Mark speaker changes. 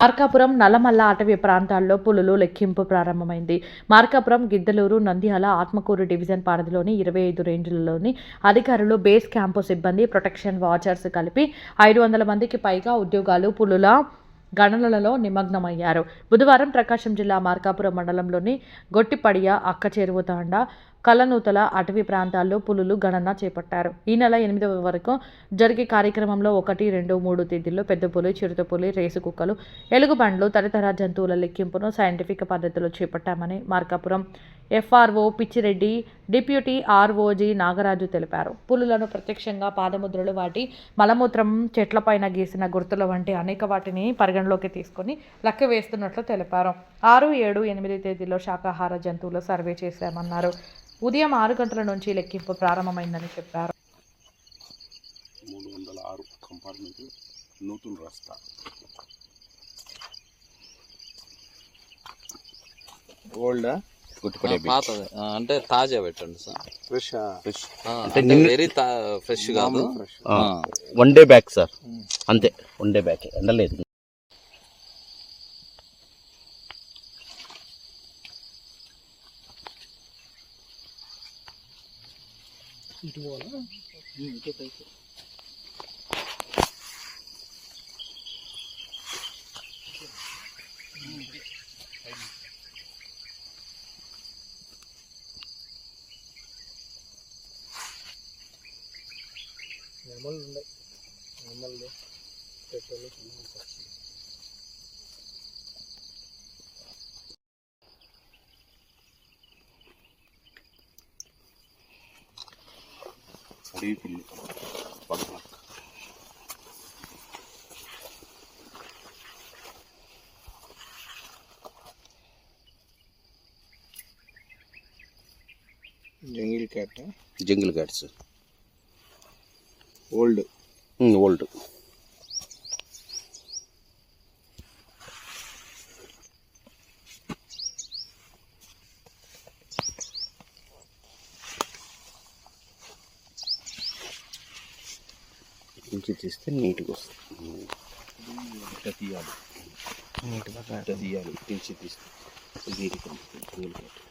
Speaker 1: మార్కాపురం నల్లమల్ల అటవీ ప్రాంతాల్లో పులులు లెక్కింపు ప్రారంభమైంది. మార్కాపురం గిద్దలూరు నంద్యాల ఆత్మకూరు డివిజన్ పరిధిలోని ఇరవై ఐదు రేంజ్లలోని అధికారులు బేస్ క్యాంపు సిబ్బంది ప్రొటెక్షన్ వాచర్స్ కలిపి ఐదు వందల మందికి పైగా ఉద్యోగాలు పులుల గణనలలో నిమగ్నమయ్యారు. బుధవారం ప్రకాశం జిల్లా మార్కాపురం మండలంలోని గొట్టిపడియ అక్క చెరువు తాండా కలనూతల అటవీ ప్రాంతాల్లో పులులు గణన చేపట్టారు. ఈ నెల ఎనిమిదవ వరకు జరిగే కార్యక్రమంలో ఒకటి రెండు మూడు తేదీల్లో పెద్ద పులి చిరుత పులి రేసు కుక్కలు ఎలుగుబండ్లు తదితర జంతువుల లెక్కింపును సైంటిఫిక్ పద్ధతిలో చేపట్టామని Markapuram FRO Pichireddy deputy ROG Nagaraju తెలిపారు. పులులను ప్రత్యక్షంగా పాదముద్రలు వాటి మలమూత్రం చెట్లపైన గీసిన గుర్తుల వంటి అనేక వాటిని పరిగణలోకి తీసుకొని లెక్క వేస్తున్నట్లు తెలిపారు. ఆరు ఏడు ఎనిమిది తేదీలో శాకాహార జంతువులు సర్వే చేశామన్నారు. ఉదయం ఆరు గంటల నుంచి లెక్కింపు ప్రారంభమైందని చెప్పారు.
Speaker 2: మూడు వందల ఆరు కంపార్ట్మెంట్ నూతన రస్తా. ఓల్డా?
Speaker 3: పాతది. అంటే తాజా పెట్టండి సార్.
Speaker 2: ఫ్రెష్
Speaker 3: ఫ్రెష్ అంటే వెరీ ఫ్రెష్ కాదు. ఆ.
Speaker 4: వన్ డే బ్యాక్ సార్ అంతే వన్ డే బ్యాక్ ఎండలేదు.
Speaker 2: అడవి పిల్లి పడమక్క
Speaker 5: jungle cat.
Speaker 4: Jungle cats
Speaker 5: old.
Speaker 4: Old. నుంచి తీస్తే నీట్గా వస్తుంది.
Speaker 2: ఇట్లా తీయాలి. ఇట్లా తీయాలి. తీసి తీస్తే దీనికి